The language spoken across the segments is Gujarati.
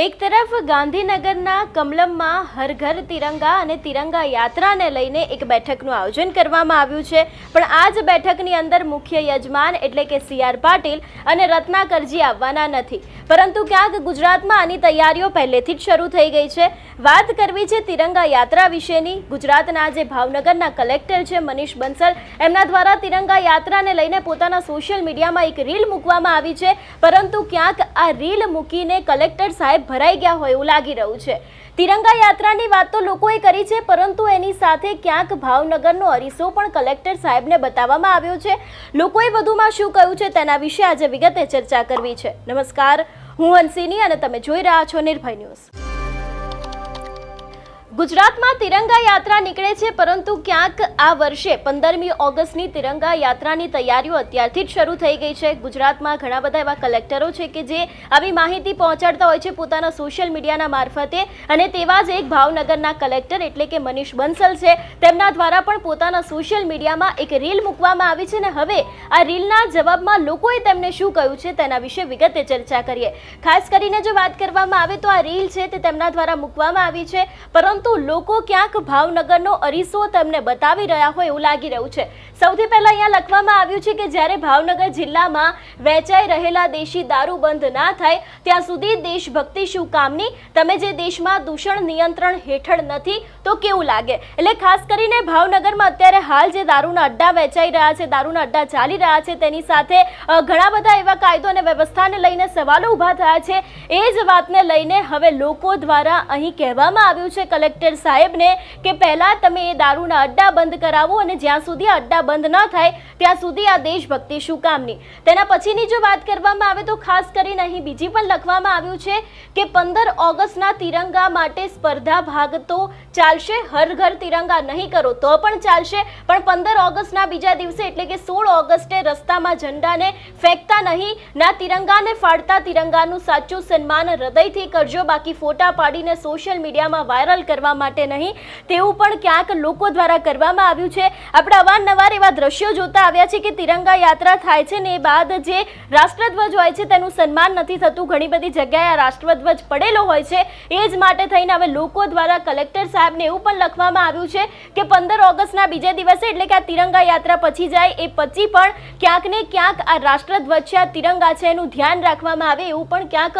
એક તરફ ગાંધીનગરના કમલમમાં હર ઘર તિરંગા અને તિરંગા યાત્રાને લઈને એક બેઠકનું આયોજન કરવામાં આવ્યું છે. પણ આ જ બેઠકની અંદર મુખ્ય યજમાન એટલે કે સી આર પાટીલ અને રત્નાકરજી આવવાના નથી. પરંતુ ક્યાંક ગુજરાતમાં આની તૈયારીઓ પહેલેથી જ શરૂ થઈ ગઈ છે. વાત કરવી છે તિરંગા યાત્રા વિશેની. ગુજરાતના જે ભાવનગરના કલેક્ટર છે મનીષ બંસલ. એમના દ્વારા તિરંગા યાત્રાને લઈને પોતાના સોશિયલ મીડિયામાં એક રીલ મૂકવામાં આવી છે. પરંતુ ક્યાંક આ રીલ મૂકીને કલેક્ટર સાહેબ ભરાઈ ગયા હોય એવું લાગી રહ્યું છે. તિરંગા યાત્રાની વાત તો લોકોએ કરી છે, પરંતુ એની સાથે ક્યાંક ભાવનગરનો અરીસો પણ કલેક્ટર સાહેબને બતાવવામાં આવ્યો છે. લોકોએ વધુમાં શું કહ્યું છે તેના વિશે આજે વિગતે ચર્ચા કરવી છે. નમસ્કાર, હું હંસિની અને તમે જોઈ રહ્યા છો નિર્ભય ન્યૂઝ. ગુજરાતમાં તિરંગા યાત્રા નીકળે છે, પરંતુ ક્યાંક આ વર્ષે પંદરમી ઓગસ્ટની તિરંગા યાત્રાની તૈયારીઓ અત્યારથી જ શરૂ થઈ ગઈ છે. ગુજરાતમાં ઘણા બધા એવા કલેક્ટરો છે કે જે આવી માહિતી પહોંચાડતા હોય છે પોતાના સોશિયલ મીડિયાના મારફતે. અને તેવા જ એક ભાવનગરના કલેક્ટર એટલે કે મનીષ બંસલ છે. તેમના દ્વારા પણ પોતાના સોશિયલ મીડિયામાં એક રીલ મૂકવામાં આવી છે અને હવે આ રીલના જવાબમાં લોકોએ તેમને શું કહ્યું છે તેના વિશે વિગતે ચર્ચા કરીએ. ખાસ કરીને જો વાત કરવામાં આવે તો આ રીલ છે તે તેમના દ્વારા મૂકવામાં આવી છે. પરંતુ લોકો ક્યાંક ભાવનગરનો અરીસો તમને બતાવી રહ્યા હોય એવું લાગી રહ્યું છે. સૌથી પહેલા અહીંયા લખવામાં આવ્યું છે કે જ્યારે ભાવનગર જિલ્લામાં વેચાઈ રહેલા દેશી દારૂ બંધ ના થાય, ત્યાં સુધી દેશભક્તિ શું કામની? તમે જે દેશમાં દૂષણ નિયંત્રણ હેઠળ નથી, તો કેવું લાગે? એટલે ખાસ કરીને ભાવનગરમાં અત્યારે હાલ જે દારૂના અડ્ડા વેચાઈ રહ્યા છે, દારૂના અડ્ડા ચાલી રહ્યા છે, તેની સાથે ઘણા બધા એવા કાયદો અને વ્યવસ્થાને લઈને સવાલો ઊભા થયા છે. એ જ વાતને લઈને હવે લોકો દ્વારા અહીં કહેવામાં આવ્યું છે, કલેક્ટર સાહેબને કે પહેલાં તમે એ દારૂના અડ્ડા બંધ કરાવો અને જ્યાં સુધી અડ્ડા બંધ ન થાય, ત્યાં સુધી આ દેશભક્તિ શું કામની? તેના પછીની જો વાત કરવામાં આવે તો ખાસ કરીને અહીં બીજી પણ લખવામાં આવ્યું છે કે પંદર ઓગસ્ટના તિરંગા માટે સ્પર્ધા ભાગ તો ચાલશે? હર ઘર તિરંગા નહીં કરો, તો પણ ચાલશે. પણ પંદર ઓગસ્ટના બીજા દિવસે, એટલે કે સોળ ઓગસ્ટે, રસ્તામાં ઝંડાને ફેંકતા નહીં. ના તિરંગાને ફાડતા તિરંગાનું સાચું સન્માન હૃદયથી કરજો. બાકી ફોટા પાડીને સોશિયલ મીડિયામાં વાયરલ કરવા માટે નહીં. તેવું પણ ક્યાંક લોકો દ્વારા કરવામાં આવ્યું છે. આપણે અવારનવાર એવા દ્રશ્યો જોતા આવ્યા છે કે તિરંગા યાત્રા થાય છે ને એ બાદ જે રાષ્ટ્રધ્વજ હોય છે, તેનું સન્માન નથી થતું. ઘણી બધી જગ્યાએ રાષ્ટ્રધ્વજ પડેલો હોય છે. એ જ માટે થઈને હવે લોકો દ્વારા કલેક્ટર સાહેબને એવું પણ લખવામાં આવ્યું છે કે પંદર ઓગસ્ટના બીજા દિવસે, એટલે કે આ તિરંગા યાત્રા પછી જાય, એ પછી પણ ક્યાંક ને ક્યાંક આ રાષ્ટ્રધ્વજ છે તિરંગા છે, એનું ધ્યાન રાખવામાં આવે એવું પણ ક્યાંક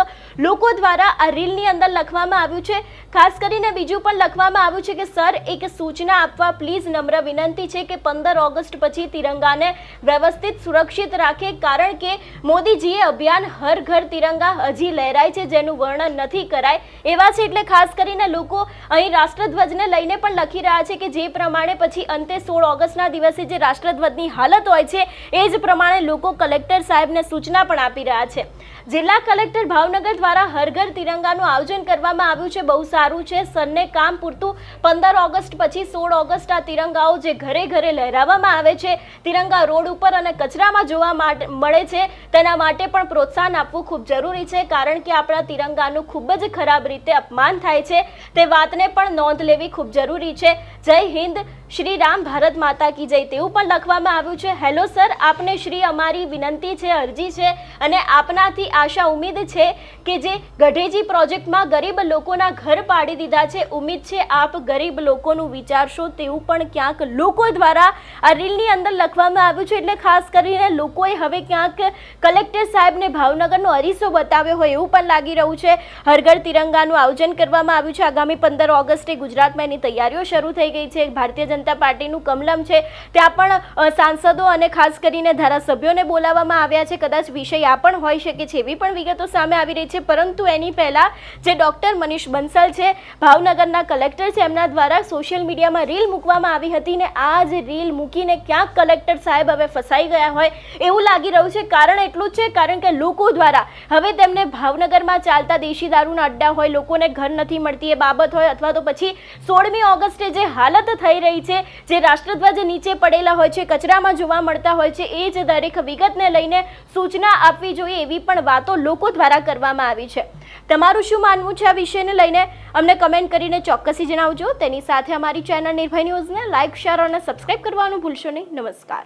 લોકો દ્વારા આ રીલની અંદર લખવામાં આવ્યું છે. ખાસ કરીને બીજું પણ લખવામાં આવ્યું છે કે, સર, એક સૂચના આપવા પ્લીઝ નમ્ર વિનંતી છે કે પંદર ઓગસ્ટ પછી તિરંગાને વ્યવસ્થિત, સુરક્ષિત રાખે, કારણ કે મોદીજીએ અભિયાન હર ઘર તિરંગા હજી લહેરાય છે, જેનું વર્ણન નથી કરાય. એવા છે, એટલે ખાસ કરીને લોકો અહીં રાષ્ટ્રધ્વજને લઈને પણ લખી રહ્યા છે કે જે પ્રમાણે પછી અંતે સોળ ઓગસ્ટના દિવસે જે રાષ્ટ્રધ્વજની હાલત હોય છે, એ જ પ્રમાણે લોકો કલેક્ટર સાહેબને સૂચના પણ આપી રહ્યા છે. જિલ્લા કલેક્ટર ભાવનગર દ્વારા હરઘર તિરંગાનું આયોજન કરવામાં આવ્યું છે. બહુ સારું છે. સરને કામ પૂરતું. પંદર ઓગસ્ટ પછી સોળ ઓગસ્ટ આ તિરંગાઓ જે ઘરે ઘરે લહેરાવવામાં આવે છે, તિરંગા રોડ ઉપર અને કચરામાં જોવા મળે છે. તેના માટે પણ પ્રોત્સાહન આપવું ખૂબ જરૂરી છે, કારણ કે આપણા તિરંગાનું ખૂબ જ ખરાબ રીતે અપમાન થાય છે. તે વાતને પણ નોંધ લેવી ખૂબ જરૂરી છે. જય હિન્દ. શ્રી રામ ભારત માતા કી જય તેવું પણ લખવામાં આવ્યું છે. હેલો સર, આપને શ્રી અમારી વિનંતી છે, અરજી છે અને આપનાથી આશા ઉમેદ છે કે જે ગઢેજી પ્રોજેક્ટમાં ગરીબ લોકોના ઘર પાડી દીધા છે. ઉમ્મીદ છે આપ ગરીબ લોકોનું વિચારશો તેવું પણ ક્યાંક લોકો દ્વારા આ રીલની અંદર લખવામાં આવ્યું છે. એટલે ખાસ કરીને લોકોએ હવે ક્યાંક કલેક્ટર સાહેબને ભાવનગરનો અરીસો બતાવ્યો હોય એવું પણ લાગી રહ્યું છે. હરઘર તિરંગાનું આયોજન કરવામાં આવ્યું છે. આગામી પંદર ઓગસ્ટે ગુજરાતમાં એની તૈયારીઓ શરૂ થઈ ગઈ છે. ભારતીય જનતા પાર્ટીનું કમલમ છે. ત્યાં પણ સાંસદો અને ખાસ કરીને ધારાસભ્યોને બોલાવવામાં આવ્યા છે. કદાચ વિષય આ પણ હોઈ શકે છે એવી પણ વિગતો સામે આવી રહી છે. પરંતુ એની પહેલાં જે ડૉક્ટર મનીષ બંસલ છે, ભાવનગરના કલેક્ટર છે, એમના દ્વારા સોશિયલ મીડિયામાં રીલ મૂકવામાં આવી હતી ને આ જ રીલ મૂકીને ક્યાંક કલેક્ટર સાહેબ હવે ફસાઈ ગયા હોય એવું લાગી રહ્યું છે. કારણ એટલું જ છે, કારણ કે લોકો દ્વારા હવે તેમને ભાવનગરમાં ચાલતા દેશી દારૂના અડ્ડા હોય, લોકોને ઘર નથી મળતી એ બાબત હોય અથવા તો પછી સોળમી ઓગસ્ટે જે હાલત થઈ રહી છે. જે રાષ્ટ્રધ્વજ નીચે પડેલા હોય છે, કચરામાં જોવા મળતા હોય છે, એ જ દરેક વિગતને લઈને સૂચના આપવી જોઈએ એવી પણ વાતો લોકો દ્વારા કરવામાં આવી છે. તમારું શું માનવું છે આ વિષયને લઈને? અમને કમેન્ટ કરીને ચોક્કસી જણાવજો. તેની સાથે અમારી ચેનલ નિર્ભય ન્યૂઝને લાઇક શેર અને સબસ્ક્રાઇબ કરવાનું ભૂલશો નહીં. નમસ્કાર.